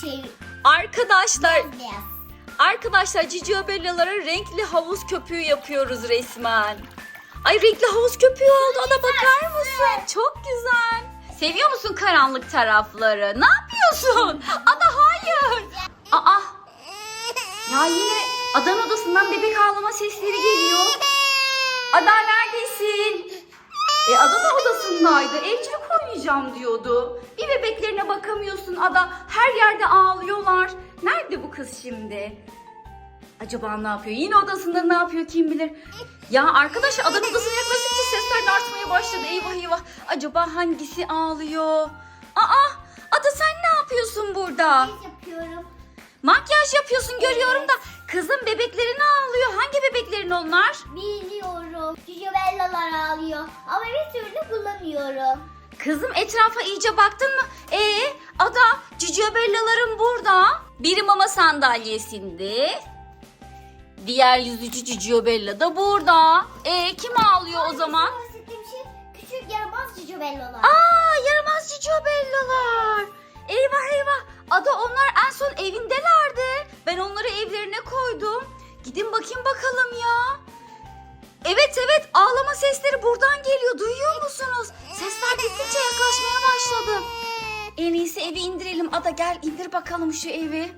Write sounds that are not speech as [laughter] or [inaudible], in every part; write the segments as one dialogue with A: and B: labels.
A: şey
B: Arkadaşlar,
A: beyaz.
B: arkadaşlar Cicio Bella'lara renkli havuz köpüğü yapıyoruz resmen. Ay renkli havuz köpüğü oldu. Ona bakar mısın? Çok güzel. Seviyor musun karanlık tarafları? Ne yapıyorsun? [laughs] Ada hayır. Aa. Ya yine adan odasından bebek ağlama sesleri geliyor. Ada neredesin? E Ada da odasındaydı. Evcilik oynayacağım diyordu. Bir bebeklerine bakamıyorsun Ada. Her yerde ağlıyorlar. Nerede bu kız şimdi? Acaba ne yapıyor? Yine odasında ne yapıyor kim bilir. Ya arkadaş adanın odasına yaklaşınca sesler de artmaya başladı. Eyvah eyvah. Acaba hangisi ağlıyor? Aa Ada sen ne yapıyorsun burada?
A: Biz yapıyorum.
B: Makyaj yapıyorsun görüyorum da. Kızım bebeklerin ağlıyor. Hangi bebeklerin onlar?
A: Biliyorum. Cücebellalar ağlıyor. Ama bir türlü bulamıyorum.
B: Kızım etrafa iyice baktın mı? Ee, Ada Ciciobellaların burada. Biri mama sandalyesinde. Diğer yüzücü Ciciobella da burada. Ee, kim ağlıyor o zaman?
A: Bahsettiğim şey küçük yaramaz cücebellalar.
B: Aa, yaramaz Ciciobellalar. Eyvah eyvah. Ada onlar en son evindelerdi. Ben onları evlerine koydum. Gidin bakayım bakalım ya. Evet evet ağlama sesleri buradan geliyor. Duyuyor musunuz? Sesler gittikçe yaklaşmaya başladı. En iyisi evi indirelim. Ada gel indir bakalım şu evi.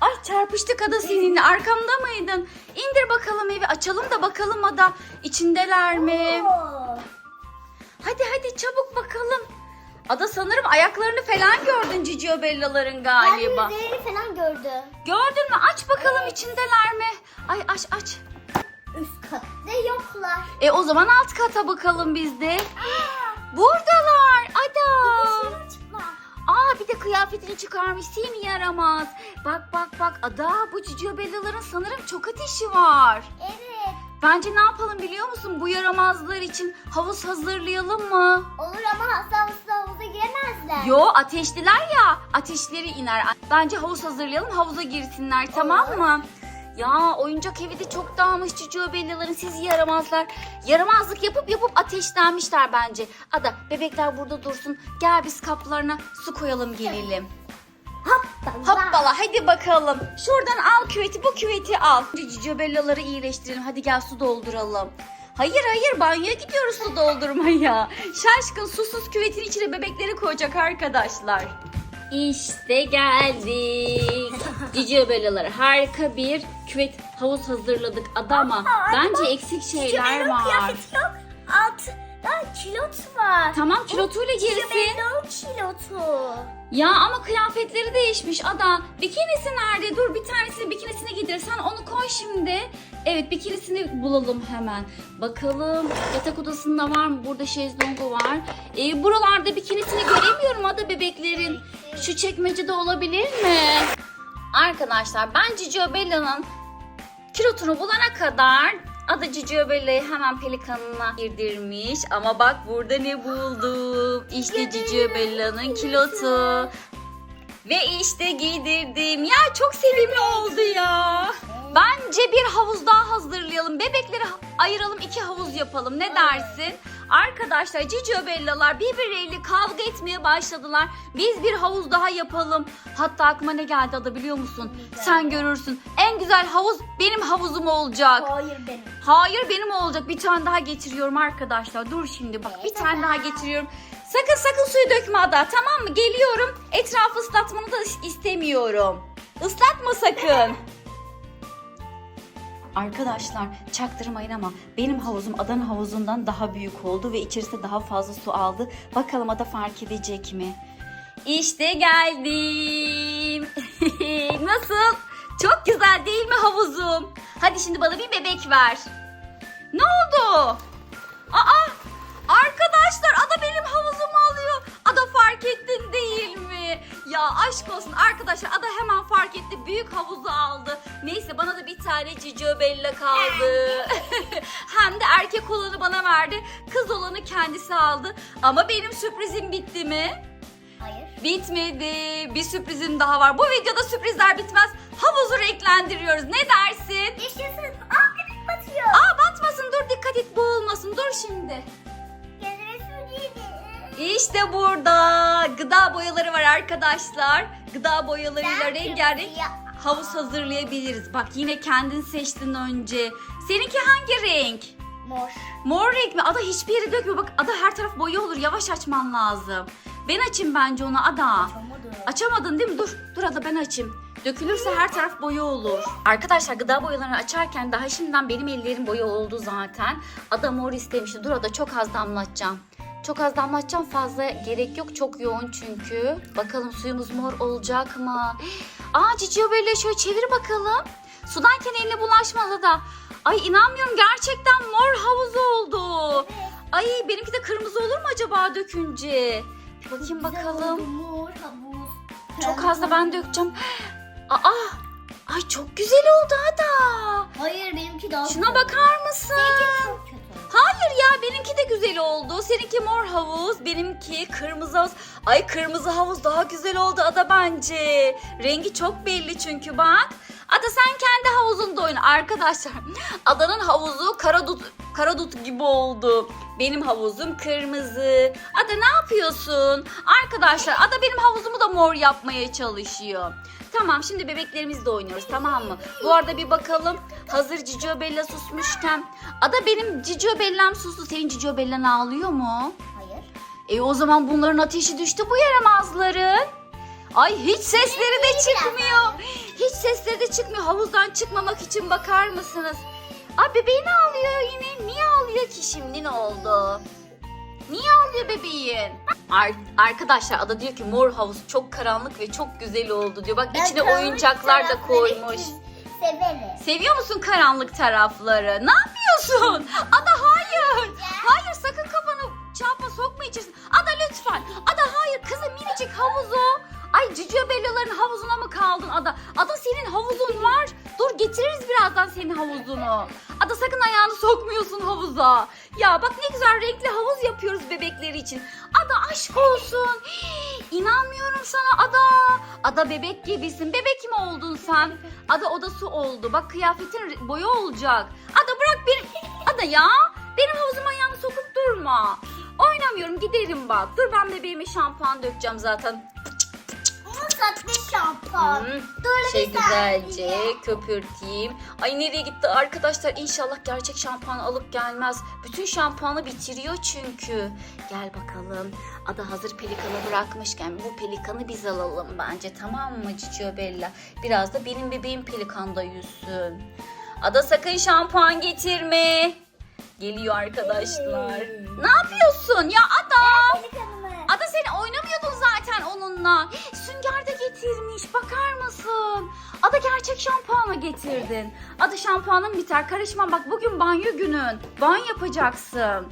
B: Ay çarpıştık Ada seninle. Arkamda mıydın? İndir bakalım evi. Açalım da bakalım Ada. İçindeler mi? Hadi hadi çabuk bakalım. Ada sanırım ayaklarını falan gördün Cicio Bella'ların galiba.
A: Ben yüzlerini falan gördüm.
B: Gördün mü? Aç bakalım
A: Evet.
B: içindeler mi? Ay aç aç.
A: Üst katta yoklar.
B: E o zaman alt kata bakalım biz de. Buradalar Ada.
A: Dışarı çıkma.
B: Aa bir de kıyafetini çıkarmış seni yaramaz. Bak bak bak Ada bu Cicio Bella'ların sanırım çok ateşi var.
A: Evet.
B: Bence ne yapalım biliyor musun? Bu yaramazlar için havuz hazırlayalım mı?
A: Olur ama hasta hasta havuza giremezler.
B: Yo ateşliler ya. Ateşleri iner. Bence havuz hazırlayalım havuza girsinler tamam
A: Olur.
B: mı? Ya oyuncak evi de çok dağılmış çocuğu bellilerin sizi yaramazlar. Yaramazlık yapıp yapıp ateşlenmişler bence. Ada bebekler burada dursun. Gel biz kaplarına su koyalım gelelim.
A: Hoppala.
B: Hoppala hadi bakalım. Şuradan al küveti bu küveti al. Cicio bellaları iyileştirelim. Hadi gel su dolduralım. Hayır hayır banyoya gidiyoruz su doldurmaya. Şaşkın susuz küvetin içine bebekleri koyacak arkadaşlar. İşte geldik. Bellaları harika bir küvet havuz hazırladık adama. Bence eksik şeyler var.
A: kıyafeti yok. Altta kilot var.
B: Tamam kilotuyla girsin.
A: Cücebellaların kilotu.
B: Ya ama kıyafetleri değişmiş Ada. Bikinisi nerede? Dur bir tanesini bikinisine gidir. Sen onu koy şimdi. Evet bikinisini bulalım hemen. Bakalım yatak odasında var mı? Burada şezlongu var. Ee, buralarda bikinisini göremiyorum Ada bebeklerin. Şu çekmecede olabilir mi? Arkadaşlar ben Cicio Bella'nın kilotunu bulana kadar Ada Cicio Bella'yı hemen pelikanına girdirmiş. Ama bak burada ne buldum. İşte Cicio Bella'nın kilotu. Ve işte giydirdim. Ya çok sevimli oldu ya. Bence bir havuz daha hazırlayalım. Bebekleri ayıralım iki havuz yapalım. Ne dersin? Arkadaşlar Cicio Bella'lar birbirleriyle kavga etmeye başladılar. Biz bir havuz daha yapalım. Hatta aklıma ne geldi Ada biliyor musun? Sen görürsün. En güzel havuz benim havuzum olacak.
A: Hayır benim.
B: Hayır benim olacak. Bir tane daha getiriyorum arkadaşlar. Dur şimdi bak bir tane daha getiriyorum. Sakın sakın suyu dökme Ada tamam mı? Geliyorum. Etrafı ıslatmanı da istemiyorum. Islatma sakın. [laughs] Arkadaşlar çaktırmayın ama benim havuzum Adanın havuzundan daha büyük oldu ve içerisinde daha fazla su aldı. Bakalım Ada fark edecek mi? İşte geldim. [laughs] Nasıl? Çok güzel değil mi havuzum? Hadi şimdi bana bir bebek ver. Ne oldu? Ya aşk olsun arkadaşlar Ada hemen fark etti. Büyük havuzu aldı. Neyse bana da bir tane Cicio Bella kaldı. [laughs] Hem de erkek olanı bana verdi. Kız olanı kendisi aldı. Ama benim sürprizim bitti mi?
A: Hayır.
B: Bitmedi. Bir sürprizim daha var. Bu videoda sürprizler bitmez. Havuzu renklendiriyoruz. Ne dersin?
A: Yaşasın. Aa batıyor.
B: Aa batmasın dur dikkat et boğulmasın. Dur şimdi. İşte burada gıda boyaları var arkadaşlar. gıda boyalarıyla rengarenk havuz hazırlayabiliriz. Bak yine kendin seçtin önce. Seninki hangi renk?
A: Mor.
B: Mor renk mi? Ada hiçbir yere dökme. Bak Ada her taraf boya olur. Yavaş açman lazım. Ben açayım bence onu Ada.
A: Çamadı.
B: Açamadın değil mi? Dur. Dur Ada ben açayım. Dökülürse her taraf boya olur. Arkadaşlar gıda boyalarını açarken daha şimdiden benim ellerim boya oldu zaten. Ada mor istemişti. Dur Ada çok az damlatacağım. Çok az damlatacağım fazla gerek yok. Çok yoğun çünkü. Bakalım suyumuz mor olacak mı? Aa Cicio böyle şöyle çevir bakalım. Sudanken eline bulaşmadı da. Ay inanmıyorum gerçekten mor havuz oldu. Ay benimki de kırmızı olur mu acaba dökünce? Bir bakayım bakalım.
A: oldu, Mor havuz.
B: Çok az da ben dökeceğim. Aa, ay çok güzel oldu Ada.
A: Hayır benimki daha
B: Şuna bakar mısın?
A: Seninki çok.
B: Hayır ya benimki de güzel oldu. Seninki mor havuz, benimki kırmızı havuz. Ay kırmızı havuz daha güzel oldu Ada bence. Rengi çok belli çünkü bak. Ada sen kendi havuzunda oyna arkadaşlar. [laughs] Ada'nın havuzu karadut karadut gibi oldu. Benim havuzum kırmızı. Ada ne yapıyorsun? Arkadaşlar Ada benim havuzumu da mor yapmaya çalışıyor. Tamam şimdi bebeklerimizle oynuyoruz tamam mı? Bu arada bir bakalım. Hazır Cicio Bella susmuşken. Ada benim Cicio Bella'm sustu. Senin Cicio Bella'n ağlıyor mu?
A: Hayır.
B: E o zaman bunların ateşi düştü bu yaramazların. Ay hiç sesleri de çıkmıyor. Hiç sesleri de çıkmıyor. Havuzdan çıkmamak için bakar mısınız? Ay bebeğin ağlıyor yine. Niye ağlıyor ki şimdi ne oldu? Niye ağlıyor bebeğin? Ar- arkadaşlar Ada diyor ki mor havuz çok karanlık ve çok güzel oldu diyor. Bak
A: Ben
B: içine
A: karanlık
B: oyuncaklar da
A: tarafları
B: koymuş.
A: Severim.
B: Seviyor musun karanlık tarafları? Ne yapıyorsun? Ada hayır. Hayır sakın kafanı çarpa sokma içerisine. Ada lütfen. Ada hayır kızım minicik havuzu. Ay Cicio Bella'ların havuzuna mı kaldın Ada? Ada senin havuzun var. Dur getiririz birazdan senin havuzunu. Ada sakın ayağını sokmuyorsun havuza. Ya bak ne güzel renkli havuz yapıyoruz bebekleri için. Ada aşk olsun. Hii, İnanmıyorum sana Ada. Ada bebek gibisin. Bebek mi oldun sen? Ada o da su oldu. Bak kıyafetin boya olacak. Ada bırak benim. [laughs] Ada ya. Benim havuzuma ayağını sokup durma. Oynamıyorum giderim bak. Dur ben bebeğime şampuan dökeceğim zaten.
A: Sahte şampuan.
B: Hmm,
A: Dur
B: Şey
A: bir saniye.
B: güzelce köpürteyim. Ay nereye gitti arkadaşlar? İnşallah gerçek şampuan alıp gelmez. Bütün şampuanı bitiriyor çünkü. Gel bakalım. Ada hazır pelikanı bırakmışken bu pelikanı biz alalım bence. Tamam mı Cicio Bella? Biraz da benim bebeğim pelikanda yüzsün. Ada sakın şampuan getirme. Geliyor arkadaşlar. Ne yapıyorsun ya Ada? Ada sen oynamıyordun zaten onunla. Getirmiş. Bakar mısın? Ada gerçek şampuanı getirdin. Ada şampuanın biter. Karışma bak bugün banyo günün. Banyo yapacaksın.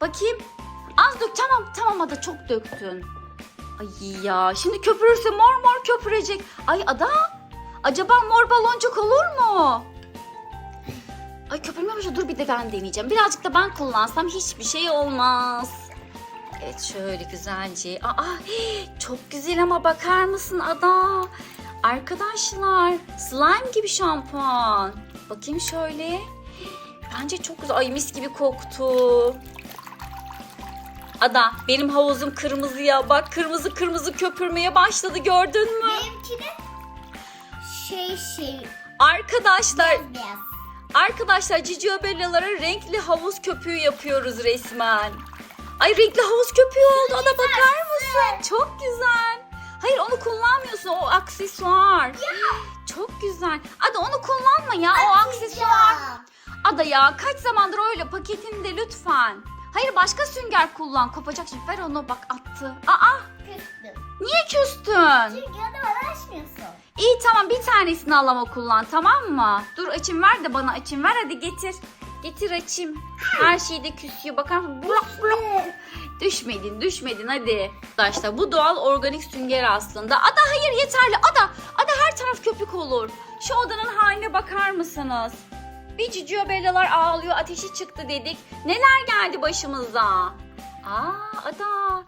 B: Bakayım. Az dök. Tamam tamam Ada çok döktün. Ay ya şimdi köpürürse mor mor köpürecek. Ay Ada acaba mor baloncuk olur mu? Ay köpürmeye başladı. Dur bir de ben deneyeceğim. Birazcık da ben kullansam hiçbir şey olmaz. Evet şöyle güzelce. Aa çok güzel ama bakar mısın Ada? Arkadaşlar slime gibi şampuan. Bakayım şöyle. Bence çok güzel. Ay mis gibi koktu. Ada benim havuzum kırmızı ya. Bak kırmızı kırmızı köpürmeye başladı gördün mü?
A: Benimki de şey şey
B: Arkadaşlar
A: beyaz beyaz.
B: Arkadaşlar Cicio Bella'lara renkli havuz köpüğü yapıyoruz resmen. Ay renkli havuz köpüğü oldu. Ada bakar mısın? Çok güzel. Hayır onu kullanmıyorsun. O aksesuar. Çok güzel. Ada onu kullanma ya. O aksesuar. Ada ya kaç zamandır öyle paketinde lütfen. Hayır başka sünger kullan. Kopacak şimdi. Ver onu bak attı. Aa
A: Küstüm.
B: niye küstün?
A: Çünkü onu bana açmıyorsun.
B: İyi tamam bir tanesini al ama kullan tamam mı? Dur açayım ver de bana açayım ver hadi getir. Getir açayım. Her şeyde küsüyor bakar mısın? Blok blok. Düşmedin düşmedin hadi. Arkadaşlar bu doğal organik sünger aslında. Ada hayır yeterli. Ada, ada her taraf köpük olur. Şu odanın haline bakar mısınız? Bir Cicio Bella'lar ağlıyor ateşi çıktı dedik. Neler geldi başımıza? Aa ada.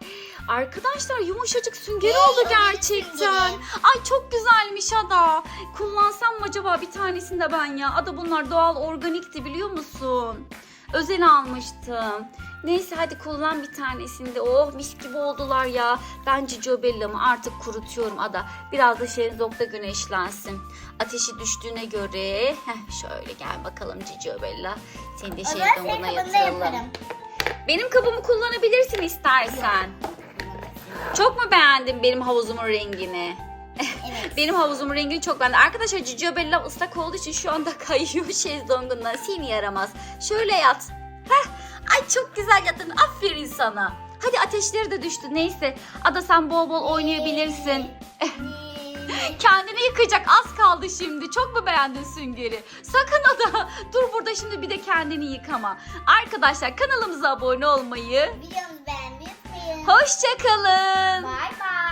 B: Arkadaşlar yumuşacık sünger oldu gerçekten. Ay çok güzelmiş ada. Kullansam mı acaba bir tanesini de ben ya? Ada bunlar doğal organikti biliyor musun? Özel almıştım. Neyse hadi kullan bir tanesini de. Oh mis gibi oldular ya. Ben Cicio Bella'mı artık kurutuyorum Ada. Biraz da şezlongda güneşlensin. Ateşi düştüğüne göre. Heh, şöyle gel bakalım Cicio Bella. Seni de
A: zaman senin
B: şezlonguna
A: kabında
B: yatıralım.
A: yaparım.
B: Benim kabımı kullanabilirsin istersen. Çok mu beğendin benim havuzumun rengini?
A: Evet. [laughs]
B: Benim havuzumun rengini çok beğendim. Arkadaşlar Cicio Bella ıslak olduğu için şu anda [laughs] kayıyor şezlongundan. Seni yaramaz. Şöyle yat. Heh. Ay çok güzel yattın. Aferin sana. Hadi ateşleri de düştü. Neyse. Ada sen bol bol oynayabilirsin. [laughs] Kendini yıkayacak az kaldı şimdi. Çok mu beğendin süngeri? Sakın Ada. [laughs] Dur burada şimdi bir de kendini yıkama. Arkadaşlar kanalımıza abone olmayı.
A: Videomuzu beğenmeyi unutmayın.
B: Hoşçakalın.
A: Bye bye.